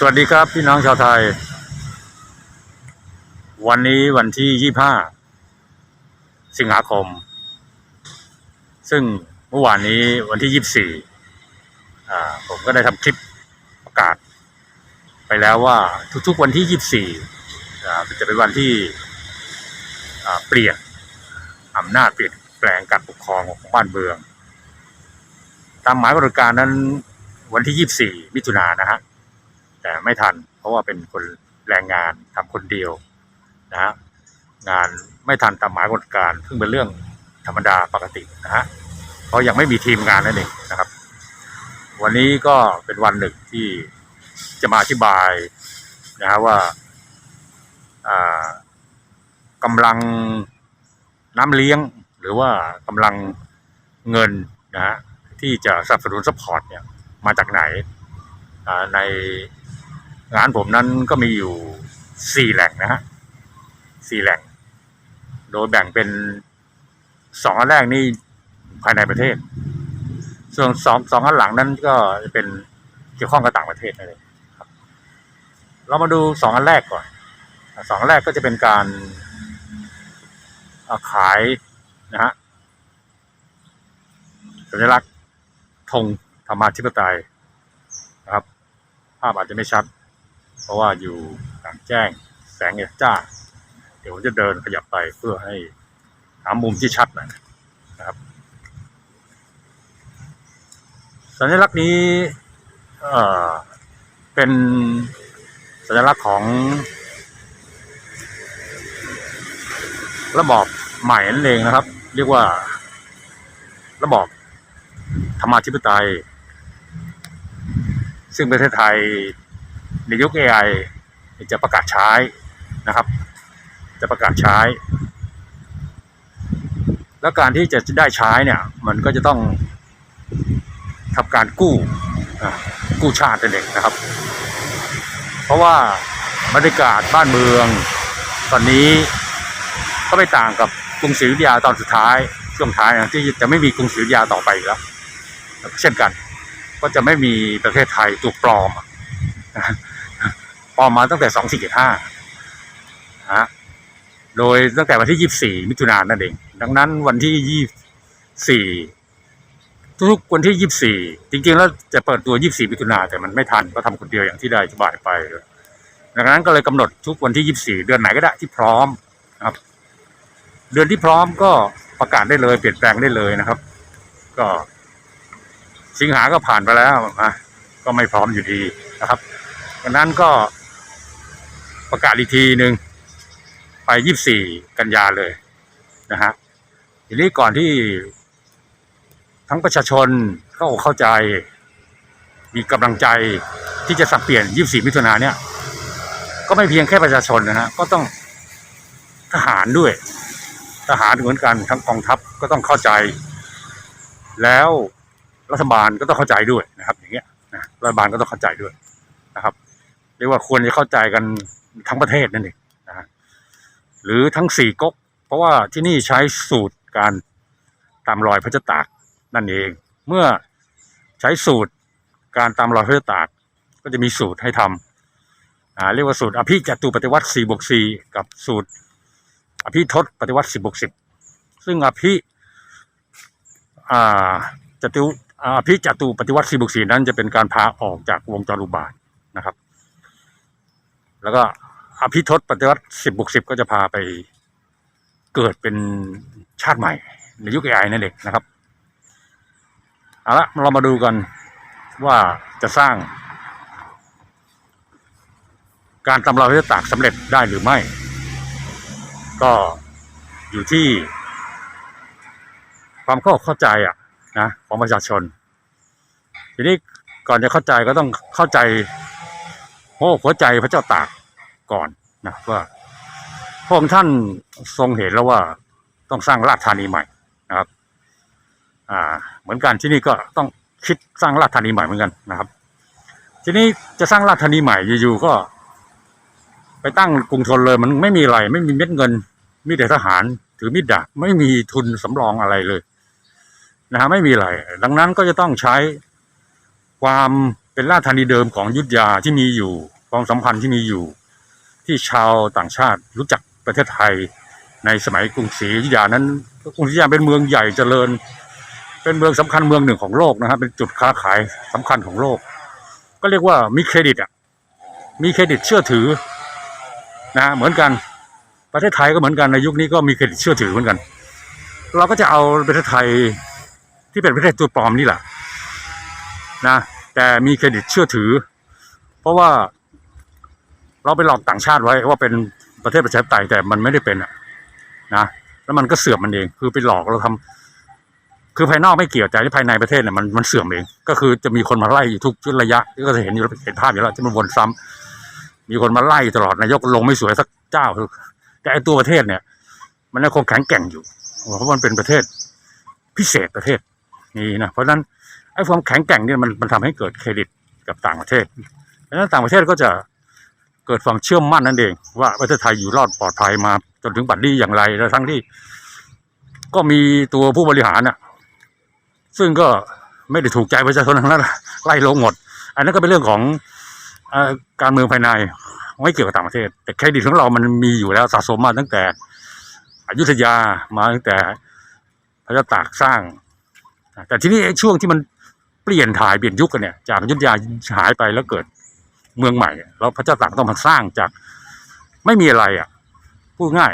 สวัสดีครับพี่น้องชาวไทย วันนี้วันที่ยี่ห้าสิงหาคม ซึ่งเมื่อวานนี้วันที่ยี่สี่ผมก็ได้ทำคลิปประกาศ ไปแล้วว่าทุกๆวันที่ยี่สี่จะเป็นวันที่เปลี่ยนอำนาจเปลี่ยนแปลงการปกครองของบ้านเมือง ตามหมายบริการนั้นวันที่ยี่สี่มิถุนายนนะฮะ แต่ไม่ทัน เพราะว่าเป็นคนแรงงานทำคนเดียวนะฮะงานไม่ทันตามหมายกฎการซึ่งเป็นเรื่องธรรมดาปกตินะฮะเพราะยังไม่มีทีมงานนั่นเองนะครับ วันนี้ก็เป็นวันหนึ่งที่จะมาอธิบายนะฮะว่าอ่ากำลังน้ำเลี้ยงหรือว่ากำลังเงินนะฮะที่จะสนับสนุนซัพพอร์ตเนี่ยมาจากไหนใน งานผมนั้นก็มีอยู่สี่แหล่งนะฮะสี่แหล่ง โดยแบ่งเป็นสองอันแรกนี่ภายในประเทศ ส่วนสองสองอันหลังนั้นก็จะเป็นเกี่ยวข้องกับต่างประเทศนั่นเองครับเรามาดูสองอันแรกก่อนสองอันแรกก็จะเป็นการาขายนะฮะสัญลักษณ์ธงธรรมาธิปไตยนะครับ ภาพอาจจะไม่ชัด เพราะว่าอยู่กลางแจ้งแสงเนี่ยจ้า เดี๋ยวจะเดินขยับไปเพื่อให้หามุมที่ชัดหน่อยนะครับ สัญลักษณ์นี้เอ่อเป็นสัญลักษณ์ของระบอบใหม่นั่นเองนะครับ เรียกว่า ระบอบธรรมาธิปไตย ซึ่งประเทศไทย ในยุค AI จะประกาศใช้นะครับ จะประกาศใช้ แล้วการที่จะได้ใช้เนี่ยมันก็จะต้องทำการกู้กู้ชาตินั่นเองนะครับ เพราะว่าบรรยากาศบ้านเมือง ตอนนี้ก็ไม่ต่างกับกรุงศรีอยุธยาตอนสุดท้ายช่วงท้ายนะที่จะไม่มีกรุงศรีอยุธยาต่อไปแล้ว เช่นกัน ก็จะไม่มีประเทศไทยถูกปลอมอะนะ ปลอมมาตั้งแต่สองสี่ห้าฮะโดยตั้งแต่วันที่ยี่สี่มิถุนายนนั่นเอง ดังนั้นวันที่ยี่สี่ทุกๆวันที่ยี่สี่จริงๆ แล้วจะเปิดตัวยี่สี่มิถุนายนแต่มันไม่ทันก็ทำคนเดียวอย่างที่ได้อธิบายไปดังนั้นก็เลยกำหนดทุกวันที่ยี่สี่เดือนไหนก็ได้ที่พร้อมนะครับ เดือนที่พร้อมก็ประกาศได้เลย เปลี่ยนแปลงได้เลยนะครับ ก็ สิงหาก็ผ่านไปแล้วอะก็ไม่พร้อมอยู่ดีนะครับดังนั้นก็ ประกาศอีกทีหนึ่งไปยี่สี่กันยาเลยนะฮะทีนี้ก่อนที่ทั้งประชาชนเข้าเข้าใจ มีกำลังใจที่จะสับเปลี่ยนยี่สี่มิถุนาเนี่ย ก็ไม่เพียงแค่ประชาชนนะฮะก็ต้องทหารด้วย ทหารเหมือนกันทั้งกองทัพก็ต้องเข้าใจ แล้วรัฐบาลก็ต้องเข้าใจด้วยนะครับ อย่างเงี้ยนะรัฐบาลก็ต้องเข้าใจด้วยนะครับเรียกว่าควรจะเข้าใจกัน ทั้งประเทศนั่นเองนะฮะหรือทั้งสี่ก๊ก เพราะว่าที่นี่ใช้สูตรการตามรอยพระเจ้าตากนั่นเอง เมื่อใช้สูตรการตามรอยพระเจ้าตาก ก็จะมีสูตรให้ทำอ่าเรียกว่าสูตรอภิจตุปฏิวัติสี่บวกสี่กับสูตร อภิทศปฏิวัติสิบบวกสิบซึ่งอภิอ่าจตุอ่าพิจตุปฏิวัติสีบุกสีนั้นจะเป็นการพาออกจากวงจรอุบาทนะครับ แล้วก็ อภิทศปฏิวัติสิบบุกสิบก็จะพาไปเกิดเป็นชาติใหม่ ในยุคไอนั่นเองนะครับเอาละเรามาดูกันว่าจะสร้าง การตำราพิตากสำเร็จได้หรือไม่ ก็อยู่ที่ ความเข้าเข้าใจอะนะของประชาชน ทีนี้ก่อนจะเข้าใจก็ต้องเข้าใจโอ้หัวใจพระเจ้าตาก ก่อนนะว่าพระองค์ท่านทรงเห็นแล้วว่าต้องสร้างราชธานีใหม่นะครับอ่าเหมือนกันที่นี่ก็ต้องคิดสร้างราชธานีใหม่เหมือนกันนะครับ ทีนี้จะสร้างราชธานีใหม่อยู่ๆก็ ไปตั้งกรุงธนเลย มันไม่มีอะไร ไม่มีเม็ดเงิน มีแต่ทหารถือมีดดาบไม่มีทุนสำรองอะไรเลยนะฮะไม่มีอะไร ดังนั้นก็จะต้องใช้ความเป็นราชธานีเดิมของยุทธยาที่มีอยู่ความสัมพันธ์ที่มีอยู่ ที่ชาวต่างชาติรู้จักประเทศไทย ในสมัยกรุงศรีอยุธยานั้นกรุงศรีอยุธยาเป็นเมืองใหญ่เจริญ เป็นเมืองสำคัญเมืองหนึ่งของโลกนะครับ เป็นจุดค้าขายสำคัญของโลก ก็เรียกว่ามีเครดิตอะมีเครดิตเชื่อถือนะเหมือนกันประเทศไทยก็เหมือนกันในยุคนี้ก็มีเครดิตเชื่อถือเหมือนกัน เราก็จะเอาประเทศไทยที่เป็นประเทศตัวปลอมนี่แหละนะแต่มีเครดิตเชื่อถือ เพราะว่า เราไปหลอกต่างชาติไว้ว่าเป็นประเทศประชาธิปไตยแต่มันไม่ได้เป็นอะนะแล้วมันก็เสื่อมมันเอง คือไปหลอกเราทำคือภายนอกไม่เกี่ยวแต่ที่ภายในประเทศเนี่ยมันมันเสื่อมเอง ก็คือจะมีคนมาไล่อยู่ทุกระยะก็จะเห็นอยู่แล้วเห็นภาพอยู่แล้วที่มันวนซ้ำมีคนมาไล่ตลอดนายกลงไม่สวยสักเจ้าแต่ไอตัวประเทศเนี่ย มันยังคงแข็งแกร่งอยู่เพราะมันเป็นประเทศพิเศษประเทศนี้นะเพราะฉะนั้นไอ้ความแข็งแกร่งเนี่ยมันมันทำให้เกิดเครดิตกับต่างประเทศเพราะฉะนั้นต่างประเทศก็จะ เกิดความเชื่อมั่นนั่นเอง ว่าประเทศไทยอยู่รอดปลอดภัยมาจนถึงบัดนี้อย่างไรแล้วทั้งที่ ก็มีตัวผู้บริหารน่ะ ซึ่งก็ไม่ได้ถูกใจประชาชนทั้งนั้นไล่ลงหมด อันนั้นก็เป็นเรื่องของอการเมืองภายในไม่เกี่ยวกับต่างประเทศ แต่เครดิตของเรามันมีอยู่แล้วสะสมมาตั้งแต่อยุธยามาตั้งแต่พระเจ้าตากสร้าง แต่ทีนี้ช่วงที่มันเปลี่ยนถ่ายเปลี่ยนยุคกันเนี่ย จากยุธยาหายไปแล้วเกิด เมืองใหม่แล้วพระเจ้าตากต้องมาสร้างจาก ไม่มีอะไรอะพูดง่าย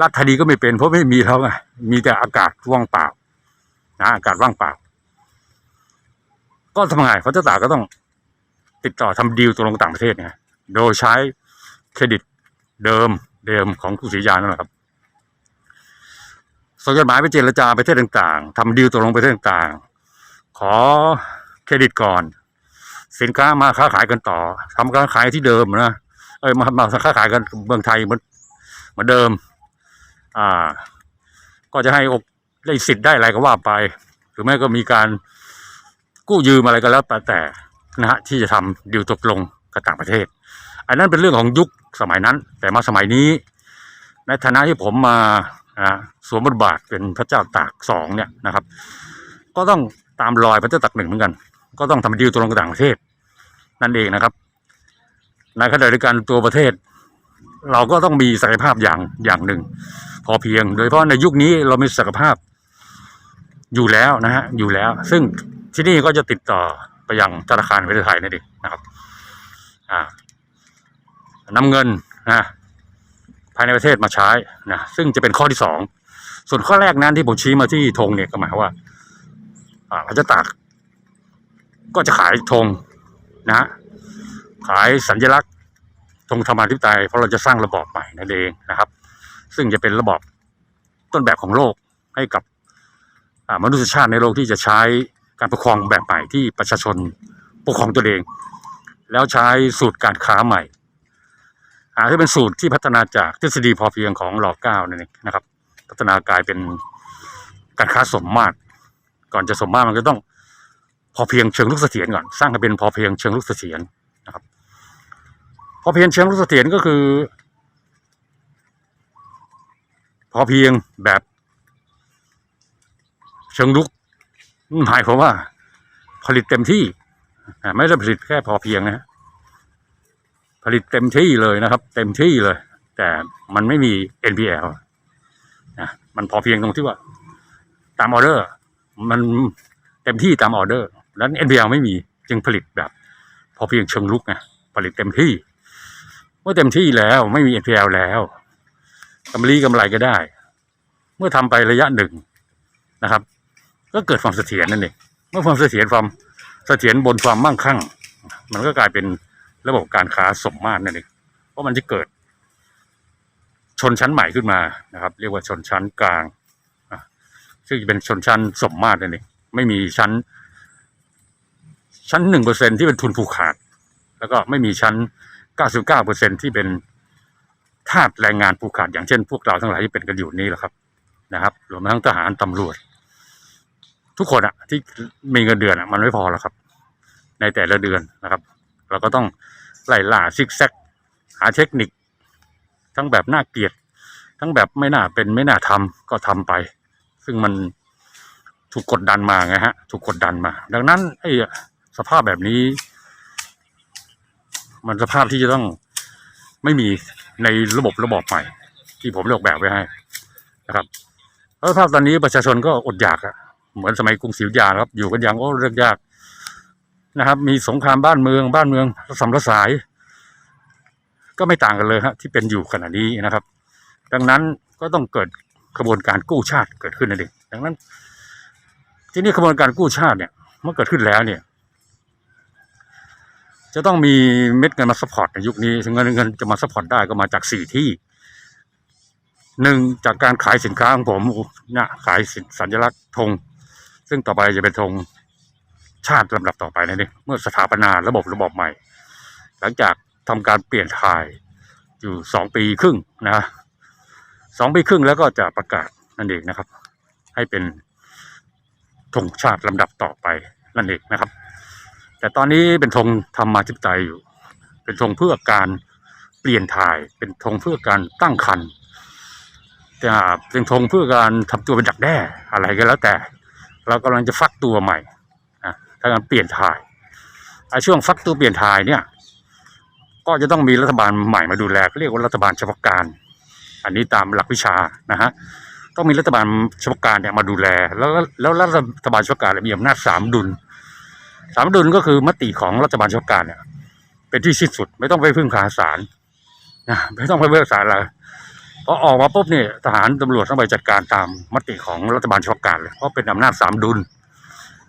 รัฐธานีก็ไม่เป็นเพราะไม่มีแล้วไงมีแต่อากาศว่างเปล่านะอากาศว่างเปล่า ก็ทำไงพระเจ้าตากก็ต้องติดต่อทำดีลตกลงต่างประเทศไงโดยใช้เครดิตเดิมเดิมของกรุงศรีอยุธยานั่นแหละครับส่งจดหมายไปเจรจาประเทศต่าง ๆทำดีลตกลงประเทศต่าง ๆ ขอเครดิตก่อน สินค้ามาค้าขายกันต่อทำการขายที่เดิมนะเอ้ยมามาค้าขายกันเมืองไทยเหมือนเหมือนเดิม อ่า ก็จะให้อกได้สิทธิ์ได้อะไรก็ว่าไป หรือไม่ก็มีการกู้ยืมอะไรก็แล้วแต่แต่นะฮะที่จะทำดีลตกลงกับต่างประเทศ อันนั้นเป็นเรื่องของยุคสมัยนั้น แต่มาสมัยนี้ ในฐานะที่ผมมาอ่าสวมบทบาทเป็นพระเจ้าตากสองเนี่ยนะครับ ก็ต้องตามรอยพระเจ้าตากหนึ่งเหมือนกัน ก็ต้องทำดีลตกลงกับต่างประเทศ นั่นเองนะครับในขณะเดียวกันตัวประเทศ เราก็ต้องมีศักยภาพอย่างอย่างหนึ่ง พอเพียง โดยเฉพาะในยุคนี้เรามีศักยภาพอยู่แล้วนะฮะอยู่แล้ว ซึ่งที่นี่ก็จะติดต่อไปยังธนาคารประเทศไทยนั่นเองนะครับอ่านำเงินนะภายในประเทศมาใช้นะซึ่งจะเป็นข้อที่สองส่วนข้อแรกนั้นที่ผมชี้มาที่ธงเนี่ยก็หมายว่าอ่าพระตาก ก็จะขายธงนะฮะขายสัญลักษณ์ธงธรรมาธิปไตยเพราะเราจะสร้างระบอบใหม่นั่นเองนะครับ ซึ่งจะเป็นระบอบต้นแบบของโลกให้กับมนุษยชาติในโลกที่จะใช้การปกครองแบบใหม่ที่ประชาชนปกครองตัวเอง แล้วใช้สูตรการค้าใหม่อาที่เป็นสูตรที่พัฒนาจากทฤษฎีพอเพียงของหลอเก้านั่นเองนะครับ พัฒนากลายเป็นการค้าสมมาตร ก่อนจะสมมาตรมันก็ต้อง พอเพียงเชิงลุกเสถียรก่อนสร้างให้เป็นพอเพียงเชิงลุกเสถียรนะครับ พอเพียงเชิงลุกเสถียรก็คือ พอเพียงแบบ เชิงลุกหมายความว่า ผลิตเต็มที่ไม่ได้ผลิตแค่พอเพียงนะฮะผลิตเต็มที่เลยนะครับ เต็มที่เลย แต่มันไม่มี NPL นะมันพอเพียงตรงที่ว่า ตามออเดอร์ มันเต็มที่ตามออเดอร์ แล้ว NPL ไม่มีจึงผลิตแบบ พอเพียงเชิงลุกไงผลิตเต็มที่ เมื่อเต็มที่แล้วไม่มี NPL แล้วกำไรกำไรก็ได้ เมื่อทำไประยะหนึ่งนะครับ ก็เกิดความเสถียรนั่นเองเมื่อความเสถียรความเสถียรบนความมั่งคั่ง มันก็กลายเป็นระบบการค้าสมมาตรนั่นเองเพราะมันจะเกิด ชนชั้นใหม่ขึ้นมานะครับ เรียกว่าชนชั้นกลางซึ่งจะเป็นชนชั้นสมมาตรนั่นเองไม่มีชั้น ชั้นหนึ่งเปอร์เซ็นที่เป็นทุนผูกขาด แล้วก็ไม่มีชั้นเก้าสิบเก้าเปอร์เซ็นที่เป็นทาสแรงงานผูกขาด อย่างเช่น พวกเราทั้งหลายที่เป็นกันอยู่นี้แหละครับนะครับรวมทั้งทหารตำรวจ ทุกคนอะที่มีเงินเดือนอะมันไม่พอหรอกครับ ในแต่ละเดือนนะครับ เราก็ต้องไล่ล่าซิกแซกหาเทคนิค ทั้งแบบน่าเกลียด ทั้งแบบไม่น่าเป็นไม่น่าทำก็ทำไป ซึ่งมันถูกกดดันมาไงฮะ ถูกกดดันมา ดังนั้นไอ้ สภาพแบบนี้ มันสภาพที่จะต้องไม่มีในระบบระบอบใหม่ ที่ผมเลือกแบบไว้ให้นะครับแล้วสภาพตอนนี้ประชาชนก็อดอยากอะเหมือนสมัยกรุงศรีอยุธยาครับ อยู่กันอย่างก็เรื่องยากนะครับ มีสงครามบ้านเมืองบ้านเมืองระสำรสาย ก็ไม่ต่างกันเลยฮะที่เป็นอยู่ขณะนี้นะครับ ดังนั้นก็ต้องเกิดกระบวนการกู้ชาติเกิดขึ้นนั่นเองดังนั้น ที่นี่กระบวนการกู้ชาติเนี่ยเมื่อเกิดขึ้นแล้วเนี่ย จะต้องมีเม็ดเงินมาซัพพอร์ตในยุคนี้ถึงเงินเงินจะมาซัพพอร์ตได้ก็มาจากสี่ที่หนึ่งจากการขายสินค้าของผมเนี่ยขายสินสัญลักษณ์ธงซึ่งต่อไปจะเป็นธงชาติลำดับต่อไปนั่นเองเมื่อสถาปนาระบบระบบใหม่ หลังจากทำการเปลี่ยนถ่ายอยู่สองปีครึ่งนะสองปีครึ่งแล้วก็จะประกาศนั่นเองนะครับ ให้เป็นธงชาติลำดับต่อไปนั่นเองนะครับ แต่ตอนนี้เป็นธงธรรมาธิปไตยอยู่ เป็นธงเพื่อการเปลี่ยนถ่าย เป็นธงเพื่อการตั้งคันแต่เป็นธงเพื่อการทำตัวเป็นดักแด้อะไรก็แล้วแต่ เรากำลังจะฟักตัวใหม่นะถ้าการเปลี่ยนถ่ายไอ้ช่วงฟักตัวเปลี่ยนถ่ายเนี่ย ก็จะต้องมีรัฐบาลใหม่มาดูแลเรียกว่ารัฐบาลเฉพาะการ อันนี้ตามหลักวิชานะฮะต้องมีรัฐบาลเฉพาะการเนี่ยมาดูแล แล้วแล้วรัฐบาลเฉพาะการมีอำนาจสามดุล สามดุลก็คือมติของรัฐบาลเฉพาะการเนี่ย เป็นที่สิ้นสุด ไม่ต้องไปพึ่งพาศาลนะไม่ต้องไปเบิกศาลอะไรพอออกมาปุ๊บเนี่ยทหารตำรวจต้องไปจัดการตามมติของรัฐบาลเฉพาะการเลยเพราะเป็นอำนาจสามดุล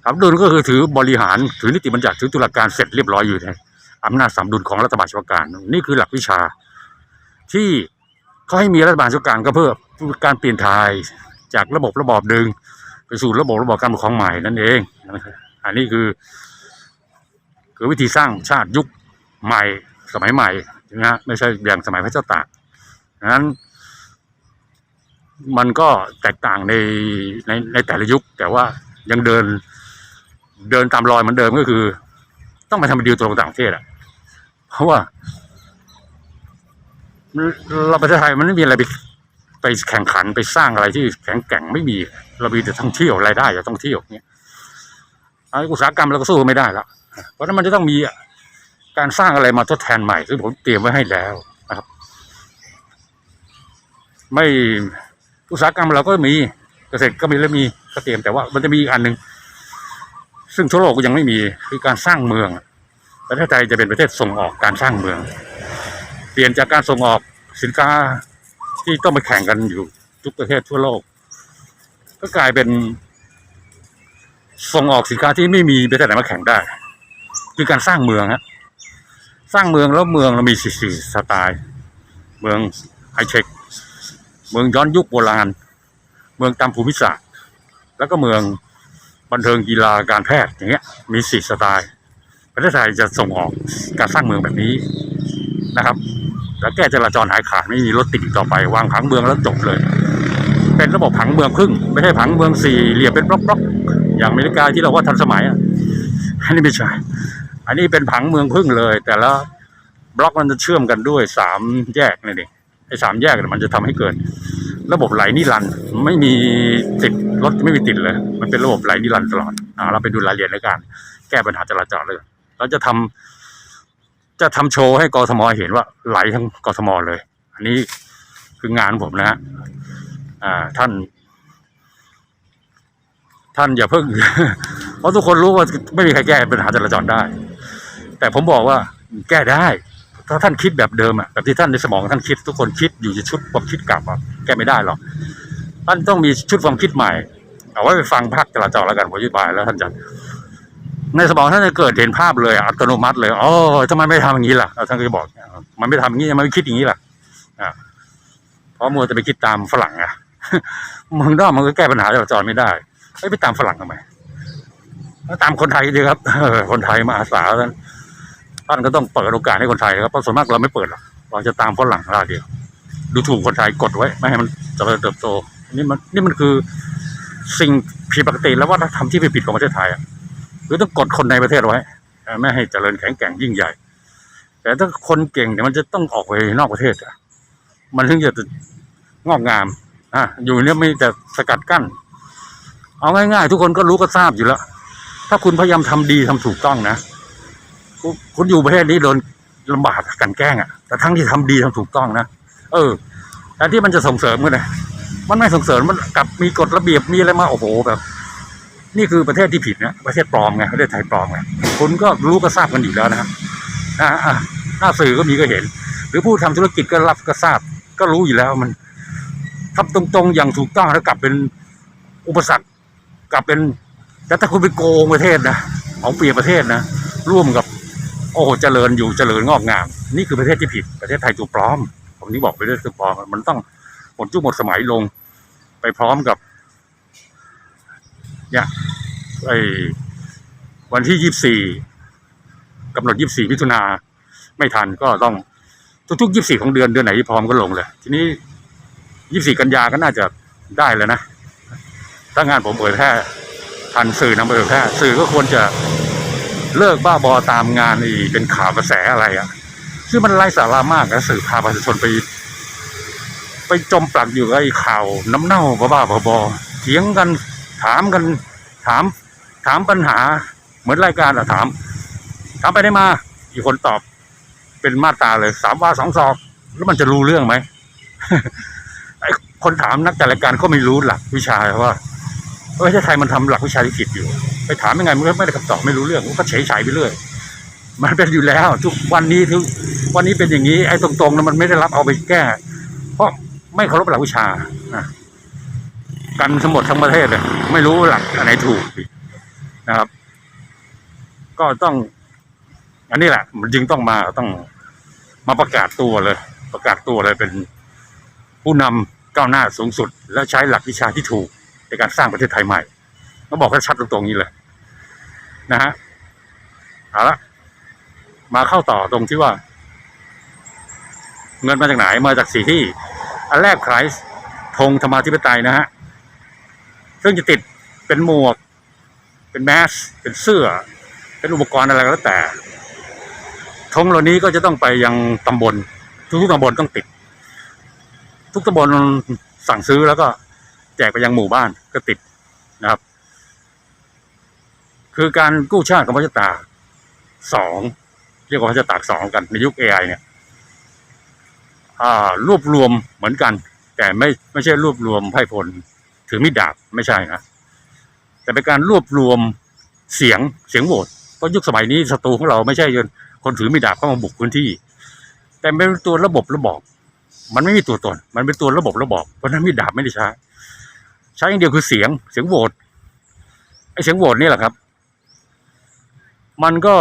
สามดุลก็คือถือบริหารถือนิติบัญญัติถือตุลาการเสร็จเรียบร้อยอยู่ในอำนาจสามดุลของรัฐบาลเฉพาะการ นี่คือหลักวิชา ที่เขาให้มีรัฐบาลเฉพาะการก็เพื่อการเปลี่ยนถ่ายจากระบบระบอบหนึ่งไปสู่ระบบระบอบการปกครองใหม่นั่นเอง อันนี้คือ คือวิธีสร้างชาติยุคใหม่สมัยใหม่นะฮะไม่ใช่อย่างสมัยพระเจ้าตากดังนั้น มันก็แตกต่างในในในแต่ละยุค แต่ว่ายังเดินเดินตามรอยเหมือนเดิมก็คือ ต้องไปทำดีลตรงต่างประเทศอะเพราะว่าเราประเทศไทยมันไม่มีอะไรไปไปแข่งขันไปสร้างอะไรที่แข็งแกร่งไม่มี เรามีแต่ท่องเที่ยวรายได้จากท่องเที่ยวเนี่ย อ้อุตสาหกรรมเราก็สู้ไม่ได้แล้วเพราะฉะนั้นมันจะต้องมีการสร้างอะไรมาทดแทนใหม่ซึ่งผมเตรียมไว้ให้แล้วนะครับ ไม่อุตสาหกรรมเราก็มีเกษตรก็มีแล้วมีก็เตรียมแต่ว่ามันจะมีอีกอันหนึ่งซึ่งทั่วโลกก็ยังไม่มีคือการสร้างเมืองประเทศไทยจะเป็นประเทศส่งออกการสร้างเมือง เปลี่ยนจากการส่งออกสินค้าที่ต้องไปแข่งกันอยู่ทุกประเทศทั่วโลก ก็กลายเป็น ส่งออกสินค้าที่ไม่มีประเทศไหนมาแข่งได้ คือการสร้างเมืองฮะสร้างเมืองแล้วเมืองเรามีสี่สี่สไตล์ เมืองไฮเทคเมืองย้อนยุคโบราณ เมืองตามภูมิศาสตร์ แล้วก็เมืองบันเทิงกีฬาการแพทย์อย่างเงี้ยมีสี่สไตล์ประเทศไทยจะส่งออกการสร้างเมืองแบบนี้นะครับ แล้วแก้จราจรหายขาดไม่มีรถติดต่อไป วางผังเมืองแล้วจบเลย เป็นระบบผังเมืองครึ่ง ไม่ใช่ผังเมืองสี่เหลี่ยมเป็นบล็อกๆ อย่างอเมริกาที่เราว่าทันสมัยอะอันนี้ไม่ใช่ อันนี้เป็นผังเมืองพึ่งเลย แต่ละบล็อกมันจะเชื่อมกันด้วยสามแยกนี่ดิไอ้สามแยกมันจะทำให้เกิด ระบบไหลนิรันด์ไม่มีติดรถไม่มีติดเลย มันเป็นระบบไหลนิรันด์ตลอดอ่าเราไปดูรายละเอียดในการ แก้ปัญหาจราจรเลยเราจะทำจะทำโชว์ให้กทมเห็นว่าไหลทั้งกทมเลย อันนี้คืองานผมนะฮะอ่าท่าน ท่านอย่าเพิ่ง เพราะทุกคนรู้ว่าไม่มีใครแก้ปัญหาจราจรได้ แต่ผมบอกว่าแก้ได้ ถ้าท่านคิดแบบเดิมอะแบบที่ท่านในสมองท่านคิด ทุกคนคิดอยู่จะชุดความคิดเก่าอะแก้ไม่ได้หรอกท่านต้องมีชุดความคิดใหม่ เอาไว้ไปฟังภาคจราจรแล้วกันผมอธิบายแล้วท่านจะในสมองท่านจะเกิดเห็นภาพเลยอัตโนมัติเลยอ๋อทำไมไม่ทำอย่างนี้ล่ะแล้วท่านก็จะบอก มันไม่ทำอย่างนี้ทำไมไม่คิดอย่างนี้ล่ะอ่าเพราะมัวแต่ไปคิดตามฝรั่งอะเมืองนอกมันก็แก้ปัญหาจราจรไม่ได้ ไม่ไปตามฝรั่งทำไมตามคนไทยดีครับคนไทยมาอาสาท่านท่านก็ต้องเปิดโอกาสให้คนไทยครับเพราะส่วนมากเราไม่เปิดหรอกเราจะตามฝรั่งราเดียว ดูถูกคนไทยกดไว้ไม่ให้มันเจริญเติบโตนี่มันนี่มันคือสิ่งผิดปกติและวัฒนธรรมที่ผิดของประเทศไทยอะคือต้องกดคนในประเทศไว้ไม่ให้เจริญแข็งแกร่งยิ่งใหญ่ แต่ถ้าคนเก่งเนี่ยมันจะต้องออกไปนอกประเทศอะมันถึงจะงอกงามอะอยู่เนี่ยไม่แต่สกัดกั้น เอาง่ายๆ ทุกคนก็รู้ก็ทราบอยู่แล้ว ถ้าคุณพยายามทำดีทำถูกต้องนะคุณอยู่ประเทศนี้โดนลำบากกันแกล้งอะ แต่ทั้งที่ทำดีทำถูกต้องนะเออแต่ที่มันจะส่งเสริมกันนะมันไม่ส่งเสริมมันกลับมีกฎระเบียบมีอะไรมาโอ้โหแบบ นี่คือประเทศที่ผิดนะประเทศปลอมไงประเทศไทยปลอมไงคุณก็รู้ก็ทราบกันอยู่แล้วนะครับนะอะหน้าสื่อก็มีก็เห็น หรือผู้ทำธุรกิจก็รับก็ทราบ ก็รู้อยู่แล้วมันทำตรงๆอย่างถูกต้องแล้วกลับเป็นอุปสรรค กลับเป็นแต่ถ้าคุณไปโกงประเทศนะเอาเปรียบประเทศนะ ร่วมกับโอ้โหเจริญอยู่เจริญงอกงาม นี่คือประเทศที่ผิดประเทศไทยตัวปลอม ผมนี่บอกไปเรื่องตัวปลอมมันต้องหมดยุคหมดสมัยลง ไปพร้อมกับเนี่ยไอ้วันที่ยี่สี่กำหนดยี่สี่มิถุนาไม่ทันก็ต้องทุกๆยี่สี่ของเดือนเดือนไหนที่พร้อมก็ลงเลย ทีนี้ยี่สี่กันยาก็น่าจะได้แล้วนะ ถ้างานผมเผยแพร่ทันสื่อนำไปเผยแพร่สื่อก็ควรจะเลิกบ้าบอตามงานอีเป็นข่าวกระแสอะไรอะ่ะซึ่งมันไร้สาระมากนะสื่อพาประชาชนไป ไปจมปลักอยู่กับไอ้ข่าว น้ำเน่าบ้าบอเถียงกันถามกันถาม ถามปัญหา เหมือนรายการอะถาม ถามไปได้มาอีกคนตอบเป็นมาตราเลยสามว่าสองสอบแล้วมันจะรู้เรื่องไหมไอ้คนถามนักจัดรายการก็ไม่รู้หลักวิชาว่า ประเทศไทยมันทำหลักวิชาที่ผิดอยู่ ไปถามยังไงมันก็ไม่ได้คำตอบไม่รู้เรื่องมันก็เฉยเฉยไปเรื่อยมันเป็นอยู่แล้ว ทุกวันนี้ทุกวันนี้เป็นอย่างนี้ไอ้ตรงๆนั้นมันไม่ได้รับเอาไปแก้ เพราะไม่เคารพหลักวิชานะกันทั้งหมดทั้งประเทศเลยไม่รู้หลักอันไหนถูกนะครับ ก็ต้อง อันนี้แหละ มันจึงต้องมาต้องมาประกาศตัวเลย ประกาศตัวเลยเป็นผู้นำก้าวหน้าสูงสุด และใช้หลักวิชาที่ถูก การสร้างประเทศไทยใหม่ก็บอกให้ชัดตรงๆนี้เลยนะฮะเอาละมาเข้าต่อตรงที่ว่า เงินมาจากไหนมาจากสีที่ อันแรกขายธงธรรมาธิปไตยนะฮะซึ่งจะติดเป็นหมวก เป็นแมส เป็นเสื้อ เป็นอุปกรณ์อะไรก็แล้วแต่ธงเหล่านี้ก็จะต้องไปยังตำบล ทุกๆตำบลต้องติด ทุกตำบลสั่งซื้อแล้วก็ แจกไปยังหมู่บ้านก็ติดนะครับ คือการกู้ชาติของพระเจ้าตากสองเรียกว่าพระเจ้าตากสองกันในยุค AI เนี่ยรวบรวมเหมือนกัน แต่ไม่ไม่ใช่รวบรวมไพ่พลถือมีดดาบไม่ใช่นะแต่เป็นการรวบรวมเสียงเสียงโหวตเพราะยุคสมัยนี้ศัตรูของเราไม่ใช่คนถือมีดดาบเข้ามาบุกพื้นที่ แต่เป็นตัวระบบระบอบมันไม่มีตัวตน มันเป็นตัวระบบระบอบเพราะนั้นมีดดาบไม่ได้ใช้ ใช้อย่างเดียวคือเสียงเสียงโหวตไอ้เสียงโหวตนี่แหละครับ มันก็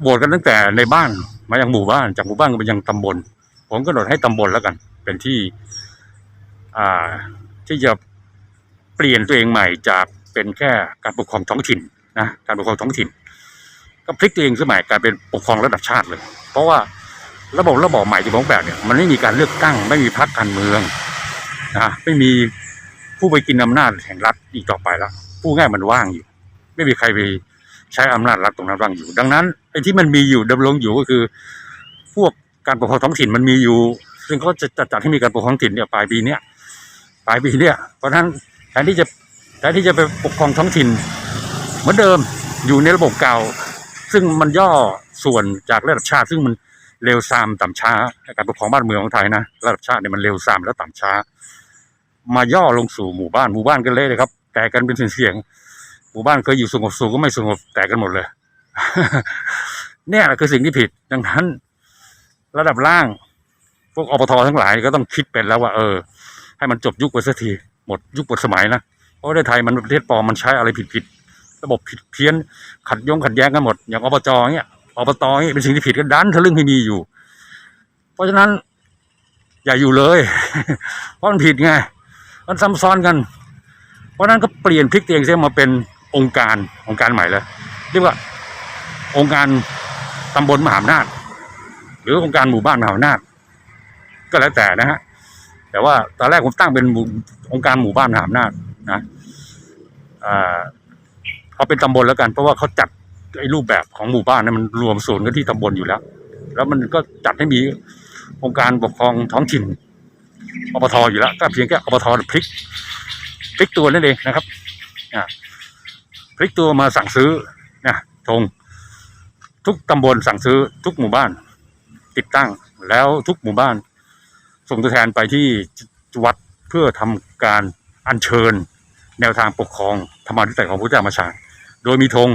โหวตกันตั้งแต่ในบ้านมายังหมู่บ้านจากหมู่บ้านก็ไปยังตำบล ผมก็หนดให้ตำบลแล้วกัน เป็นที่ อ่า ที่จะเปลี่ยนตัวเองใหม่จากเป็นแค่การปกครองท้องถิ่นนะการปกครองท้องถิ่น ก็พลิกตัวเองสมัยกลายเป็นปกครองระดับชาติเลย เพราะว่าระบบระบอบใหม่ที่ผมแบบเนี่ยมันไม่มีการเลือกตั้ง ไม่มีพรรคการเมืองนะไม่มี ผู้ไปกินอำนาจแห่งรัฐอีกต่อไปแล้วผู้ง่ายมันว่างอยู่ ไม่มีใครไปใช้อำนาจรัฐตรงนั้นว่างอยู่ ดังนั้นไอ้ที่มันมีอยู่ดำรงอยู่ก็คือ พวกการปกครองท้องถิ่นมันมีอยู่ ซึ่งเขาจะจัดจดให้มีการปกครองท้องถิ่นเนี่ยปลายปีเนี้ยปลายปีเนี้ยเพราะฉะนั้นแทนที่จะแทนที่จะไปปกครองท้องถิ่น เหมือนเดิมอยู่ในระบบเก่า ซึ่งมันย่อส่วนจากระดับชาติ ซึ่งมันเร็วซามต่ำช้าการปกครองบ้านเมืองของไทยนะระดับชาติเนี่ยมันเร็วซามแล้วต่ำช้า มาย่อลงสู่หมู่บ้านหมู่บ้านกันเลยเลยครับ แตกกันเป็นเสียงหมู่บ้านเคยอยู่สงบสุขก็ไม่สงบแตกกันหมดเลยเนี่ยแหละคือสิ่งที่ผิด ดังนั้น ระดับล่าง พวกอปททั้งหลายก็ต้องคิดเป็นแล้วว่า เออ ให้มันจบยุคไปสักทีหมดยุคหมดสมัยนะเพราะประเทศไทยมันประเทศปลอมมันใช้อะไรผิดๆระบบผิดเพี้ยน ขัดยงขัดแย้งกันหมด อย่างอบจเนี่ยอบตเนี่ยเป็นสิ่งที่ผิดก็ดันทะลึ่งให้มีอยู่ เพราะฉะนั้น อย่าอยู่เลย เพราะมันผิดไง มันซ้ำซ้อนกัน เพราะนั้นก็เปลี่ยนพลิกเตัวเองเสียมาเป็นองค์การองค์การใหม่เลยเรียกว่าองค์การตำบลมหาอำนาจหรือองค์การหมู่บ้านมหาอำนาจก็แล้วแต่นะฮะแต่ว่าตอนแรกผมตั้งเป็นองค์การหมู่บ้านมหาอำนาจนะอ่าเอาเป็นตำบลแล้วกัน เพราะว่าเขาจัดไอ้รูปแบบของหมู่บ้านนี่มันรวมศูนย์กันที่ตำบลอยู่แล้ว แล้วมันก็จัดให้มีองค์การปกครองท้องถิ่น อปทอยู่แล้วก็เพียงแค่อปทพลิกพลิกตัวนั่นเองนะครับอ่าพลิกตัวมาสั่งซื้อนะธงทุกตำบลสั่งซื้อทุกหมู่บ้าน ติดตั้งแล้วทุกหมู่บ้าน ส่งตัวแทนไปที่วัดเพื่อทำการอัญเชิญ แนวทางปกครองธรรมาธิปไตยของพระเจ้ามาชาโดยมีธง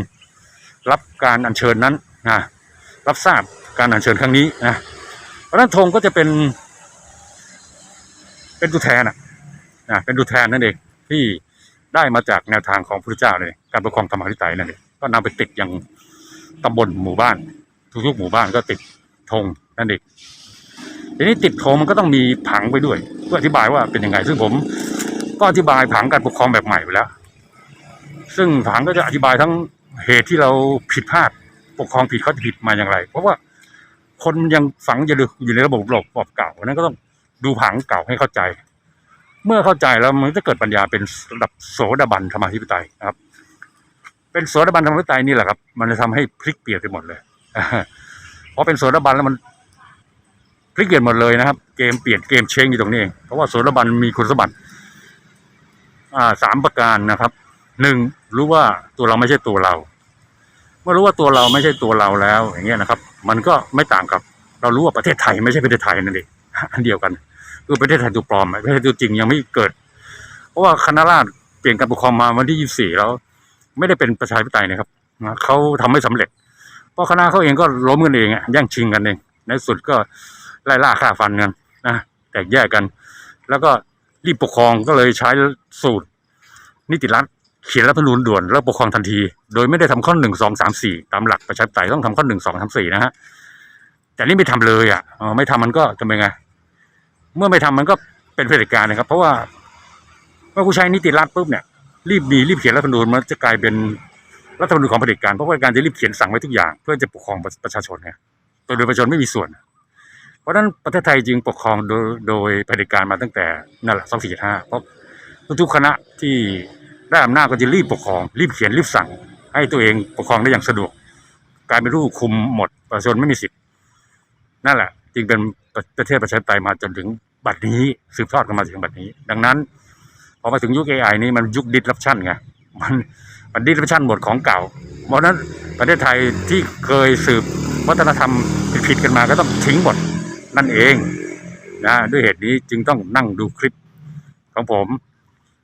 รับการอัญเชิญนั้นนะรับทราบการอัญเชิญครั้งนี้นะเพราะนั้นธงก็จะเป็น เป็นตัวแทนอะนะเป็นตัวแทนนั่นเองที่ได้มาจากแนวทางของพระเจ้าเลยการปกครองธรรมาธิไตยนั่นเองก็นำไปติดอยังตำบลหมู่บ้าน ทุกๆหมู่บ้านก็ติดธงนั่นเองทีนี้ติดธงมันก็ต้องมีผังไปด้วย เพื่ออธิบายว่าเป็นยังไง ซึ่งผมก็อธิบายผังการปกครองแบบใหม่ไปแล้ว ซึ่งผังก็จะอธิบายทั้งเหตุที่เราผิดพลาดปกครองผิดเขาผิดมาอย่างไร เพราะว่าคนมันยังฝังอยู่อยู่ในระบบระบบเก่านั้นก็ต้อง ดูผังเก่าให้เข้าใจ เมื่อเข้าใจแล้วมันจะเกิดปัญญาเป็นระดับโสดาบันธรรมาธิปไตยนะครับ เป็นโสดาบันธรรมาธิปไตยนี่แหละครับ มันจะทำให้พลิกเปลี่ยนไปหมดเลยเพราะเป็นโสดาบันแล้วมันพลิกเปลี่ยนหมดเลยนะครับ เกมเปลี่ยนเกมเชงอยู่ตรงนี้เองเพราะว่าโสดาบันมีคุณสมบัติอ่าสามประการนะครับหนึ่งรู้ว่าตัวเราไม่ใช่ตัวเราเมื่อรู้ว่าตัวเราไม่ใช่ตัวเราแล้วอย่างเงี้ยนะครับ มันก็ไม่ต่างกับ เรารู้ว่าประเทศไทยไม่ใช่ประเทศไทยนั่นเองอันเดียวกัน คือประเทศไทยตัวปลอมประเทศไทยตัวจริงยังไม่เกิด เพราะว่าคณะราษฎรเปลี่ยนการปกครองมาวันที่24แล้ว ไม่ได้เป็นประชาธิปไตยนะครับเขาทำไม่สำเร็จ เพราะคณะเขาเองก็ล้มกันเองแย่งชิงกันเองในสุดก็ไล่ล่าฆ่าฟันกันนะแตกแยกกัน แล้วก็รีบปกครองก็เลยใช้สูตร นิติรัฐเขียนรัฐธรรมนูญด่วนแล้วปกครองทันที โดยไม่ได้ทำข้อหนึ่งสองสามสี่ตามหลักประชาธิปไตยต้องทำข้อหนึ่งสองสามสี่นะฮะแต่นี่ไม่ทำเลยอะไม่ทำมันก็จะเป็นไง เมื่อไม่ทำมันก็เป็นเผด็จการนะครับ เพราะว่าเมื่อกูใช้นิติรัฐปุ๊บเนี่ยรีบมีรีบเขียนรัฐธรรมนูญมันจะกลายเป็นรัฐธรรมนูญของเผด็จการเพราะว่าการจะรีบเขียนสั่งไว้ทุกอย่าง เพื่อจะปกครองประชาชนไงโดยโดยประชาชนไม่มีส่วน เพราะฉะนั้นประเทศไทยจึงปกครองโดยโดยเผด็จการมาตั้งแต่นั่นแหละสองสี่ห้าเพราะทุกๆคณะที่ได้อำนาจก็จะรีบปกครอง รีบเขียนรีบสั่ง ให้ตัวเองปกครองได้อย่างสะดวก กลายเป็นรูปคุมหมดประชาชนไม่มีสิทธิ์นั่นแหละ จึงเป็นประเทศประชาธิปไตยมาจนถึงบัดนี้สืบทอดกันมาถึงบัดนี้ ดังนั้นพอมาถึงยุค AI นี้มันยุคดิสรัปชันไงมันมันดิสรัปชันหมดของเก่า เพราะนั้นประเทศไทยที่เคยสืบวัฒนธรรมผิดกันมาก็ต้องทิ้งหมดนั่นเองนะด้วยเหตุนี้จึงต้องนั่งดูคลิปของผม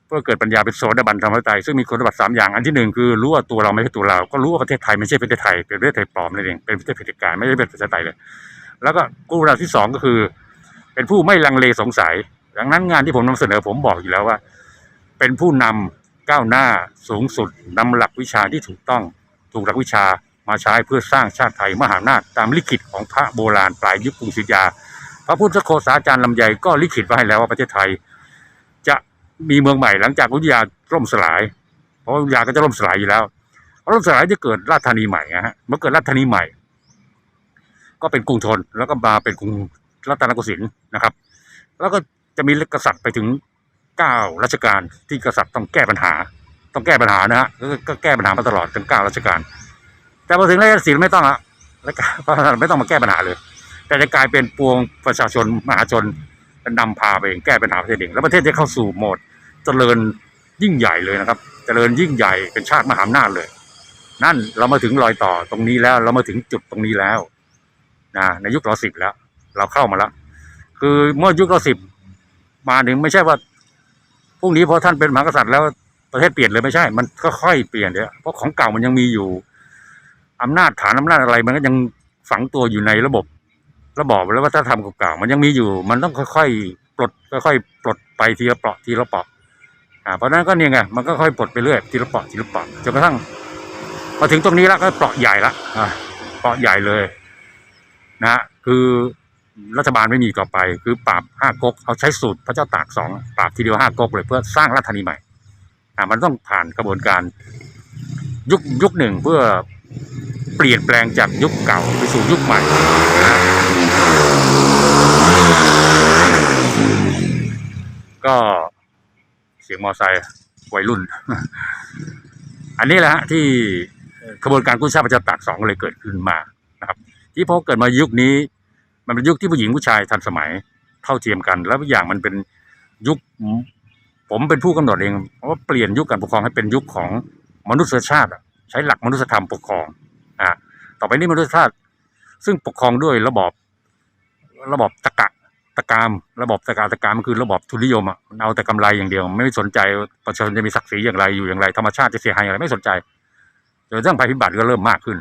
เพื่อเกิดปัญญาเป็นโสดาบันธรรมวิไตยซึ่งมีคุณสมบัติสามอย่างอันที่หนึ่งคือรู้ว่าตัวเราไม่ใช่ตัวเรา ก็รู้ว่าประเทศไทยไม่ใช่ประเทศไทยเป็นประเทศไทยปลอมนั่นเองเป็นประเทศเผด็จการไม่ใช่เป็นประชาธิปไตยเลย แล้วก็กู้ระดับที่สองก็คือ เป็นผู้ไม่ลังเลสงสัย ดังนั้นงานที่ผมนำเสนอผมบอกอยู่แล้วว่า เป็นผู้นำก้าวหน้าสูงสุดนำหลักวิชาที่ถูกต้องถูกหลักวิชามาใช้เพื่อสร้างชาติไทยมหาอำนาจตามลิขิตของพระโบราณปลายยุคกรุงศรีอยุธยา พระพุทธโฆษาจารย์ลำไยก็ลิขิตไว้ให้แล้วว่าประเทศไทย จะมีเมืองใหม่หลังจากอยุธยาล่มสลาย เพราะอยุธยาก็จะล่มสลายอยู่แล้วพอล่มสลายจะเกิดราชธานีใหม่นะฮะเมื่อเกิดราชธานีใหม่ ก็เป็นกรุงธนแล้วก็มาเป็นกรุงรัตนโกสินทร์นะครับ แล้วก็จะมีกษัตริย์ไปถึงเก้ารัชกาลที่กษัตริย์ต้องแก้ปัญหา ต้องแก้ปัญหานะฮะก็แก้ปัญหามาตลอดถึงเก้ารัชกาลแต่พอถึงรัชกาลที่สี่ไม่ต้องละรัชกาลไม่ต้องมาแก้ปัญหาเลย แต่จะกลายเป็นปวงประชาชนมหาชนนำพาไปเองแก้ปัญหาประเทศเองแล้วประเทศจะเข้าสู่โหมดเจริญยิ่งใหญ่เลยนะครับเจริญยิ่งใหญ่เป็นชาติมหาอำนาจเลย นั่นเรามาถึงรอยต่อตรงนี้แล้วเรามาถึงจุดตรงนี้แล้ว นะในยุครอสิบแล้ว เราเข้ามาแล้วคือเมื่อยุครอสิบมาถึงไม่ใช่ว่าพรุ่งนี้พอท่านเป็นมหากษัตริย์แล้วประเทศเปลี่ยนเลยไม่ใช่ มันก็ค่อยเปลี่ยนเดี๋ยเพราะของเก่ามันยังมีอยู่อำนาจฐานอำนาจอะไร มันก็ยังฝังตัวอยู่ในระบบ ระบอบแล้ววัฒนธรรมเก่าๆมันยังมีอยู่ มันต้องค่อยๆปลดค่อยๆปลดไปทีละเปราะทีละเปราะอ่าเพราะฉะนั้นก็เนี่ยไงมันก็ค่อยปลดไปเรื่อยทีละเปราะทีละเปราะจนกระทั่งมาถึงตรงนี้แล้วก็เปราะใหญ่ละอ่าเปราะใหญ่เลย นะฮะคือรัฐบาลไม่มีต่อไป คือปราบห้าก๊กเอาใช้สูตรพระเจ้าตากสองปราบทีเดียวห้าก๊กเลยเพื่อสร้างรัฐธานีใหม่อ่ามันต้องผ่านกระบวนการยุคยุคหนึ่งเพื่อเปลี่ยนแปลงจากยุคเก่าไปสู่ยุคใหม่ก็เสียงมอไซค์วัยรุ่น อันนี้แหละฮะที่กระบวนการกู้ชาติประชาธิปไตยสองเลยเกิดขึ้นมา ที่พอเกิดมายุคนี้ มันเป็นยุคที่ผู้หญิงผู้ชายทันสมัยเท่าเทียมกัน แล้วอีกอย่างมันเป็นยุค ผมเป็นผู้กำหนดเองว่าเปลี่ยนยุคการปกครองให้เป็นยุคของมนุษยชาติใช้หลักมนุษยธรรมปกครองอ่าต่อไปนี้มนุษยชาติ ซึ่งปกครองด้วยระบอบระบบตะกะตะกามระบบตะกะตะกามมันคือระบบทุนนิยมอะมันเอาแต่กำไรอย่างเดียว ไม่สนใจประชาชนจะมีศักดิ์ศรีอย่างไรอยู่อย่างไรธรรมชาติจะเสียหายอย่างไรไม่สนใจจนกระทั่งภัยพิบัติก็เริ่มมากขึ้น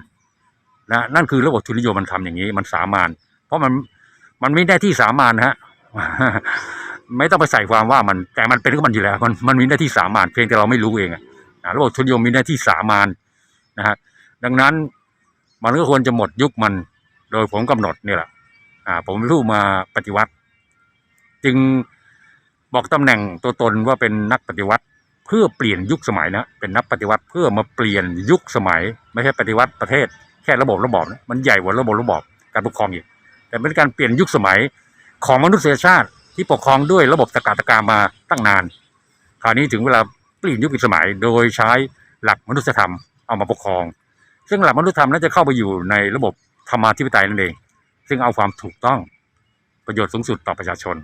นะนั่นคือระบบทุนนิยมมันทำอย่างนี้ มันสามานเพราะมันมันไม่ได้ที่สามานนะฮะไม่ต้องไปใส่ความว่ามันแต่มันเป็นของมันอยู่แล้ว มันมันมีหน้าที่สามานเพียงแต่เราไม่รู้เองอะระบบทุนนิยมมีหน้าที่สามานนะฮะดังนั้นมันก็ควรจะหมดยุคมัน โดยผมกำหนดนี่แหละอ่า ผมรู้มาปฏิวัติ จึงบอกตำแหน่งตัวตนว่าเป็นนักปฏิวัติ เพื่อเปลี่ยนยุคสมัยนะเป็นนักปฏิวัติเพื่อมาเปลี่ยนยุคสมัย ไม่ใช่ปฏิวัติประเทศ ค่ระบบระบอบนะมันใหญ่กว่าระบบระบอบการปกครองอีกแต่เป็นการเปลี่ยนยุคสมัยของมนุษยชาติที่ปกครองด้วยระบบตะกาตะกามาตั้งนาน คราวนี้ถึงเวลาเปลี่ยนยุคสมัยโดยใช้หลักมนุษยธรรมเอามาปกครอง ซึ่งหลักมนุษยธรรมนั้นจะเข้าไปอยู่ในระบบธรรมาธิปไตยนั่นเอง ซึ่งเอาความถูกต้องประโยชน์สูงสุดต่อประชาชน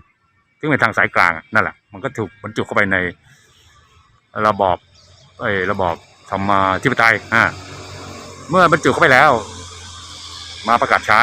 ซึ่งเป็นทางสายกลางนั่นแหละ มันก็ถูกบรรจุเข้าไปในระบอบเออระบอบธรรมาธิปไตยอ่า เมื่อบรรจุเข้าไปแล้ว มาประกาศใช้